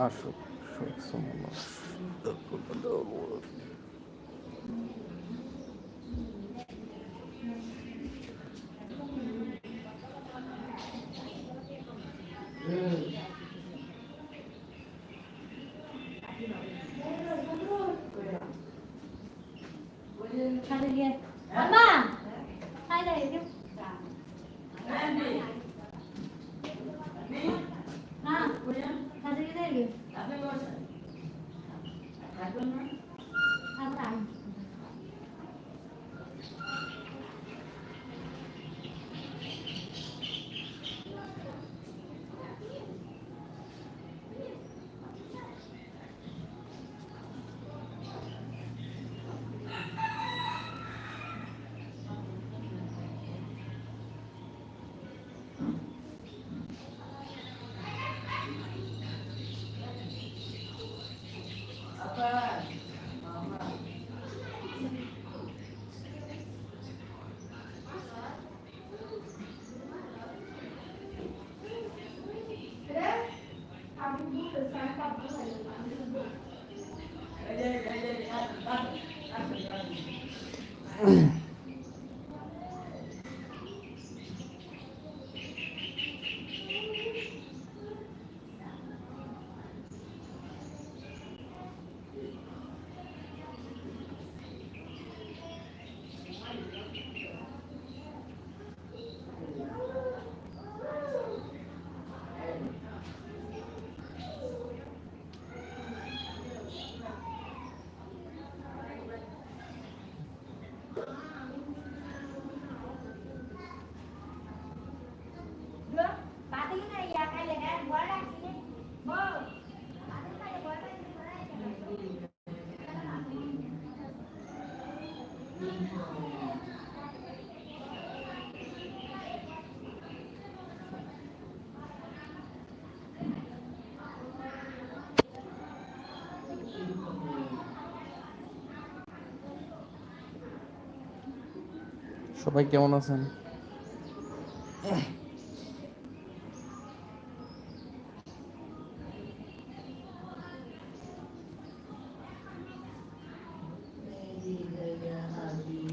আশোক শেখ সবাই কেমন আছেন?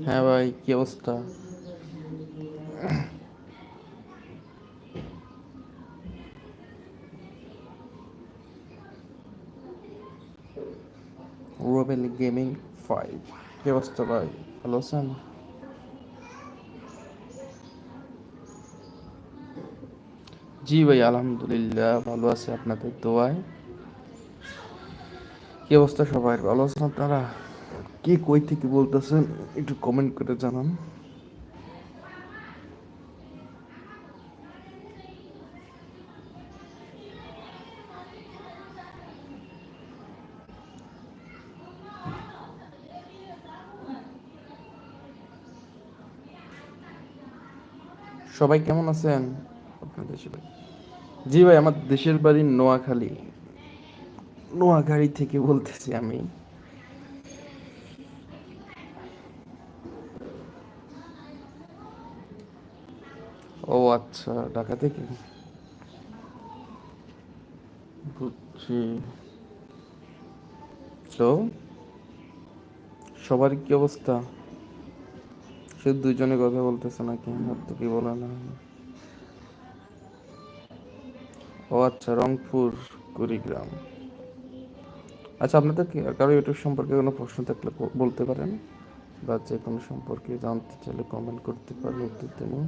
হ্যাঁ ভাই, কি অবস্থা? রুবেল গেমিং ফাইভ কি অবস্থা ভাই, ভালো আছেন? জি ভাই আলহামদুলিল্লাহ ভালো আছে আপনাদের দোয়ায়। কি অবস্থা সবাই ভালো আছেন আপনারা? কে কই থেকে বলতেছেন একটু কমেন্ট করে জানান। সবাই কেমন আছেন? আপনার দেশে ভাই জি ভাই, আমার দেশের বাড়ি নোয়াখালী। নোয়াখালী থেকে বলতেছি আমি। ও আচ্ছা ঢাকা থেকে? বুঝছি। তো সবার কি অবস্থা? সে দুজনে কথা বলতেছে নাকি? আর তো কি বলে না ও আচ্ছা রংপুর, কুড়িগ্রাম। আচ্ছা আপনাদের কারও ইউটিউব সম্পর্কে কোনো প্রশ্ন থাকলে বলতে পারেন? বা যে কোনো সম্পর্কে জানতে চাইলে কমেন্ট করতে পারেন উত্তর দেবো।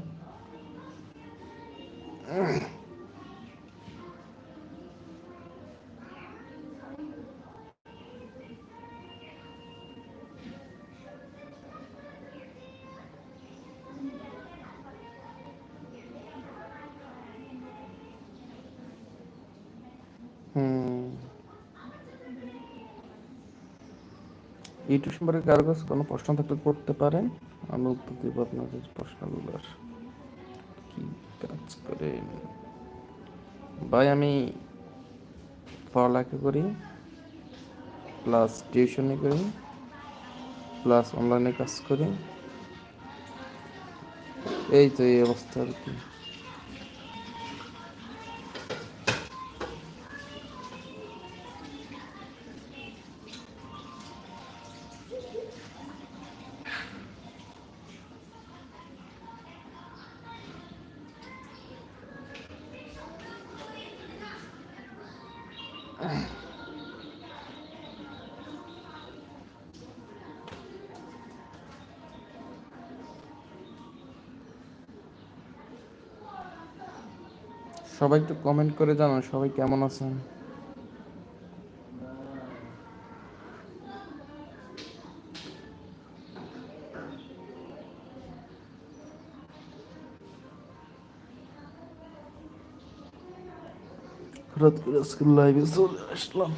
ইউটিউব সম্পর্কে কারও কাছে কোনো প্রশ্ন থাকলে করতে পারেন। আমি উত্তর দেব আপনাদের প্রশ্নগুলোর কি কাজ করেন। ভাই, আমি পড়ালেখা করি প্লাস টিউশনে করি প্লাস অনলাইনে কাজ করি। এই তো এই অবস্থা আর কি। সবাই একটু কমেন্ট করে জানান সবাই কেমন আছেন? হঠাৎ করে আজকে লাইভে চলে আসলাম।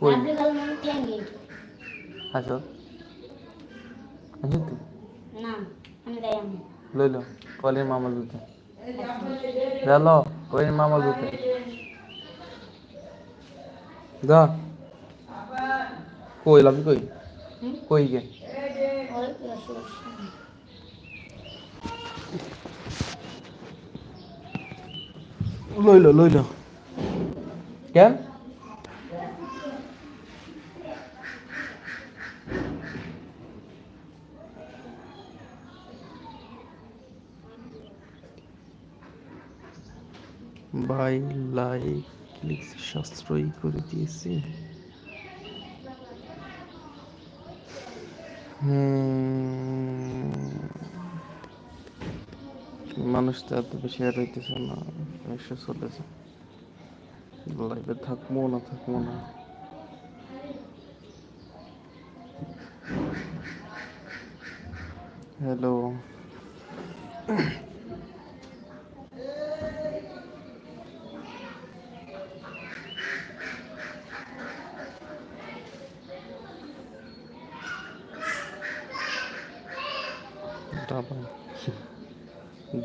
কই আপনি কাল মানে ঠ্যাঙ্গে আসো আসো তুই না আমি তাই আমি লইল কলির মামা জুতে গেল কলির মামা জুতে যা কই লাভি কই হুম? কই গে ওই রসে রসে লইল লইল কেন ভাই লাইক সাশ্রয়ী করে দিয়েছি। মানুষ তো এত বেশি আর হইতেছে না এসে চলেছে লাইভে থাকব না থাকব না। হ্যালো।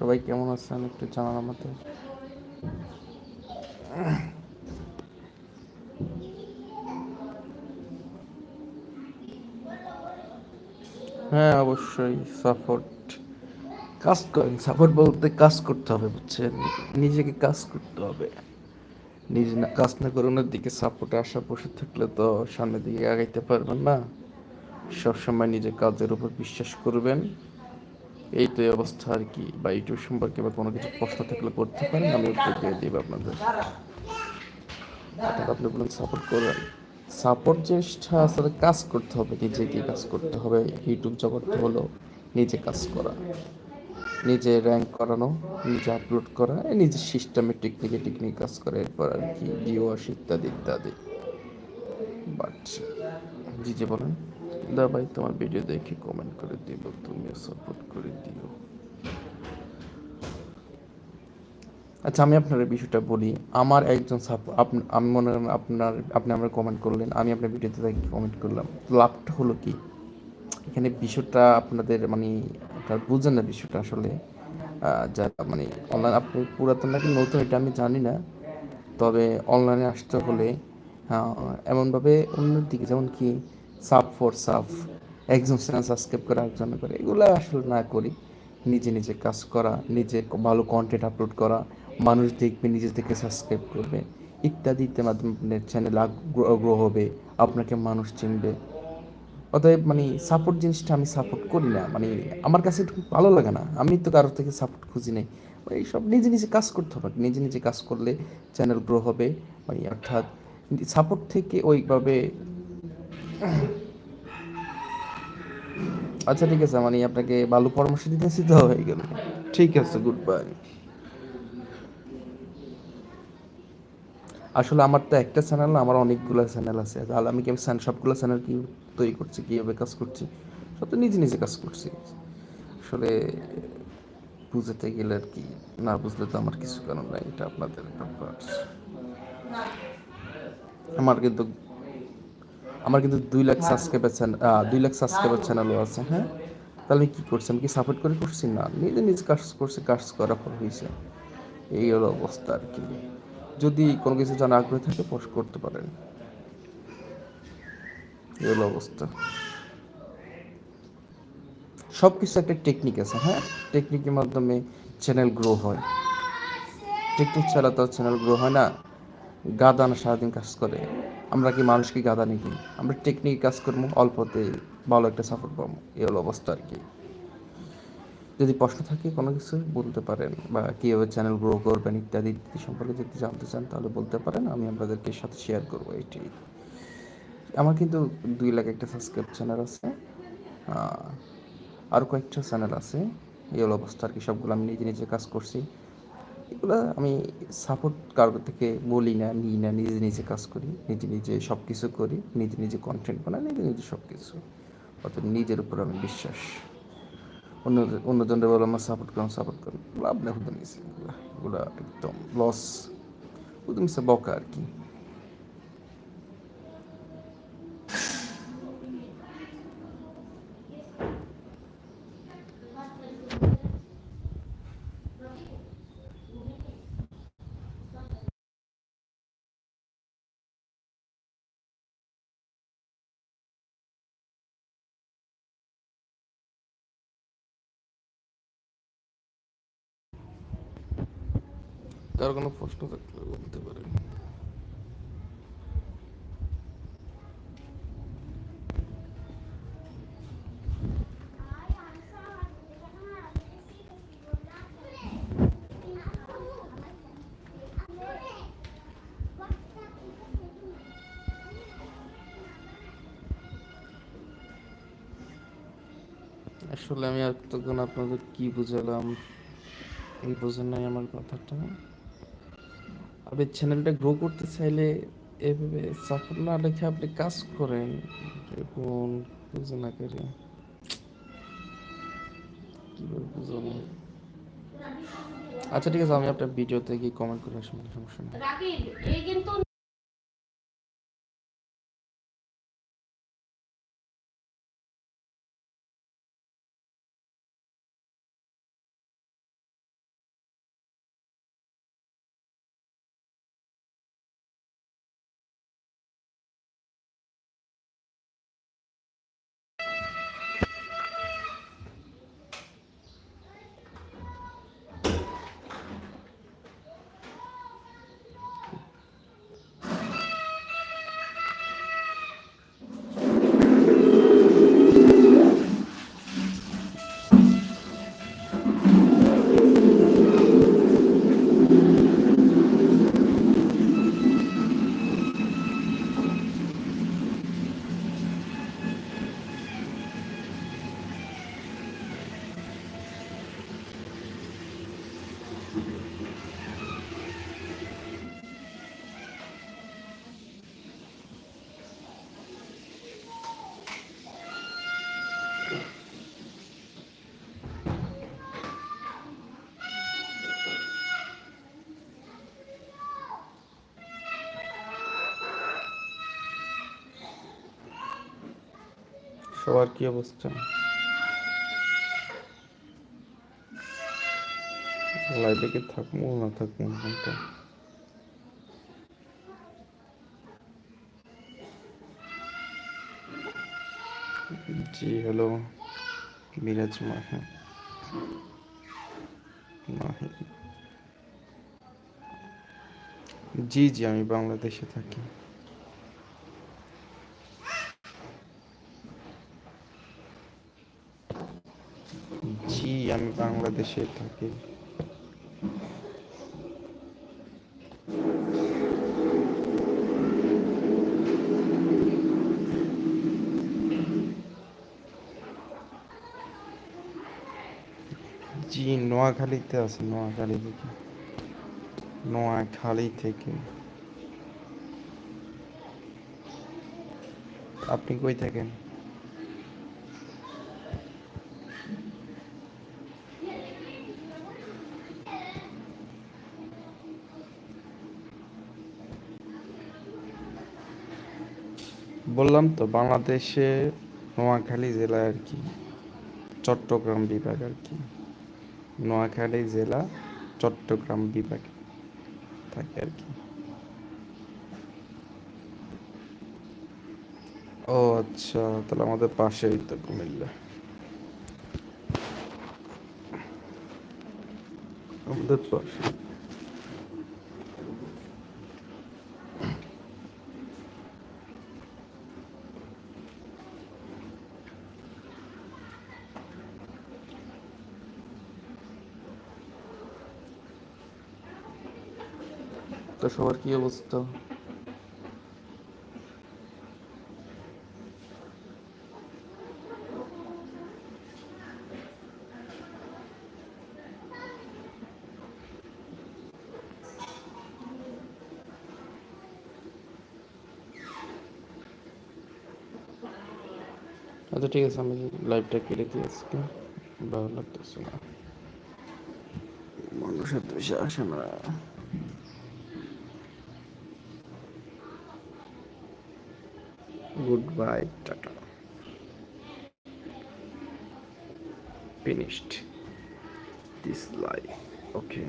সবাই কেমন আছেন একটু জানান আমাদের হ্যাঁ অবশ্যই সাপোর্ট কাজ করেন সাপোর্ট বলতে কাজ করতে হবে, বুঝছেন? নিজেকে কাজ করতে হবে। নিজে না, কাজ না করে ওনার দিকে সাপোর্টে আশা বসে থাকলে তো সামনের দিকে আগাইতে পারবেন না। সবসময় নিজের কাজের উপর বিশ্বাস করবেন। এই তো অবস্থা আর কি। বা ইউটিউব সম্পর্কে বা কোনো কিছু প্রশ্ন থাকলে করতে পারেন, আমি উত্তর দিয়ে দিব আপনাদের। আপনি বলেন সাপোর্ট করবেন। সাপোর্ট জিনিসটা আসলে কাজ করতে হবে নিজেকে কাজ করতে হবে। ইউটিউব জগৎটা হলো নিজে কাজ করা। নিজে র্যাঙ্ক করানো, নিজে আপলোড করা নিজে সিস্টেমে টেকনিকে টেকনিক কাজ করে, এরপর আর কি ভিউয়ার্স ইত্যাদি ইত্যাদি। বাট জি জি, বলেন। দা ভাই তোমার ভিডিও দেখে কমেন্ট করে দিব তুমিও সাপোর্ট করে দিও। আচ্ছা আমি আপনার বিষয়টা বলি। আমার একজন সাপোর্ট আমি মনে করেন আপনার আপনি আমার কমেন্ট করলেন, আমি আপনার ভিডিওতে দেখে কমেন্ট করলাম। লাভটা হলো কি? এখানে বিষয়টা আপনাদের মানে আপনার বুঝেন না বিষয়টা আসলে। যারা মানে অনলাইন আপনি পুরাতন নাকি নতুন এটা আমি জানি না। তবে অনলাইনে আসতে হলে এমনভাবে অন্যের দিকে যেমন কি সাব ফর সাব একজন চ্যানেল সাবস্ক্রাইব করে একজন করে, এগুলো আসলে না করি। নিজে নিজে কাজ করা, নিজে ভালো কন্টেন্ট আপলোড করা, মানুষ দেখবে, নিজে থেকে সাবস্ক্রাইব করবে, ইত্যাদি ইত্যাদি মাধ্যমে আপনার চ্যানেল গ্রো হবে, আপনাকে মানুষ চিনবে। অতএব মানে সাপোর্ট জিনিসটা আমি সাপোর্ট করি না মানে আমার কাছে একটু ভালো লাগে না, আমি তো কারোর থেকে সাপোর্ট খুঁজি নাই। মানে এইসব নিজে নিজে কাজ করতে হবে, নিজে নিজে কাজ করলে চ্যানেল গ্রো হবে মানে অর্থাৎ সাপোর্ট থেকে ওইভাবে আচ্ছা ঠিক আছে মানে আপনাকে ভালো পরামর্শ দিতেছি তো, হয়ে গেল। ঠিক আছে গুড বাই আসলে আমার তো একটা চ্যানেল আমার অনেকগুলো চ্যানেল আছে। তাহলে আমি কি চ্যানেল সবগুলো চ্যানেল কি তৈরি করছি, কীভাবে কাজ করছি, সব তো নিজে নিজে কাজ করছি। আসলে বুঝতে গেলে আর কি, না বুঝলে তো আমার কিছু কারণ নাই, এটা আপনাদের ব্যাপার। আমার কিন্তু আমার কিন্তু দুই লাখ সাবস্ক্রাইবার চ্যানেল দুই লাখ সাবস্ক্রাইবার চ্যানেলও আছে হ্যাঁ? তাহলে আমি কী করছি? আমি কি সাপোর্ট করে করছি? না নিজে নিজে কাজ করছি কাজ পর হয়েছে এই হলো অবস্থা আর কি। যদি কোনো কিছু জানা আগ্রহ থাকে পোস্ট করতে পারেন। এই হলো অবস্থা। সব কিছু একটা টেকনিক আছে হ্যাঁ? টেকনিকের মাধ্যমে চ্যানেল গ্রো হয়। টেকনিক ছাড়া তো চ্যানেল গ্রো হয় না। গাদা না সারাদিন কাজ করে। আমরা কি মানুষকে গাদা নাকি? আমরা টেকনিক কাজ করব অল্পতে ভালো একটা সাপোর্ট পাবো। এই হলো অবস্থা আর কি। যদি প্রশ্ন থাকে কোনো কিছু বলতে পারেন বা কীভাবে চ্যানেল গ্রো করবেন ইত্যাদি ইত্যাদি সম্পর্কে যদি জানতে চান তাহলে বলতে পারেন, আমি আপনাদেরকে সাথে শেয়ার করব এটি আমার কিন্তু দুই লাখ একটা সাবস্ক্রাইব চ্যানেল আছে। আর কয়েকটা চ্যানেল আছে। এই হলো অবস্থা আর কি। সবগুলো আমি নিজে নিজে কাজ করছি। এগুলো আমি সাপোর্ট কারোর থেকে বলি না, নিই না, নিজে নিজে কাজ করি, নিজে নিজে সব কিছু করি, নিজে নিজে কন্টেন্ট বানাই, নিজে নিজে সব কিছু অর্থাৎ নিজের উপর আমি বিশ্বাস। অন্য অন্যজনের বলো, আমার সাপোর্ট করুন সাপোর্ট করুন লাভ নেই হুদমিস এগুলো একদম লস হুদে বকা আর কি। কারও কোনো প্রশ্ন থাকলে বলতে পারেন আসলে আমি এতক্ষণ আপনাদের কি বুঝালাম, এই বোঝেন নাই আমার কথাটা। আপনি চ্যানেলটা গ্রো করতে চাইলে এভাবে সাপোর্ট না রেখে আপনি কাজ করেন। দেখুন, বুঝে না করে আচ্ছা ঠিক আছে, আমি আপনার ভিডিওতে গিয়ে কমেন্ট করে আসব সমস্যা নেই। সবার কি অবস্থা? লাইভে কি থাকব না থাকব জি, হ্যালো। মিরাজ মাহে। মাহি। জি জি, আমি বাংলাদেশে থাকি জি আমি বাংলাদেশে থাকি। জি নোয়াখালীতে আছে নোয়াখালী থেকে। নোয়াখালী থেকে। আপনি কই থাকেন? বললাম তো, বাংলাদেশে নোয়াখালী জেলা আর কি, চট্টগ্রাম বিভাগ আর কি। নোয়াখালী জেলা, চট্টগ্রাম বিভাগে থাকে আর কি। ও আচ্ছা তাহলে আমাদের পাশেই তো কুমিল্লা। আমাদের পাশে সবার কি অবস্থা? আচ্ছা ঠিক আছে, আমি লাইভটা কেটে দিই আজকে ভালো লাগতেছে না। মানুষের বেশি আসে না। Goodbye tata finished this live okay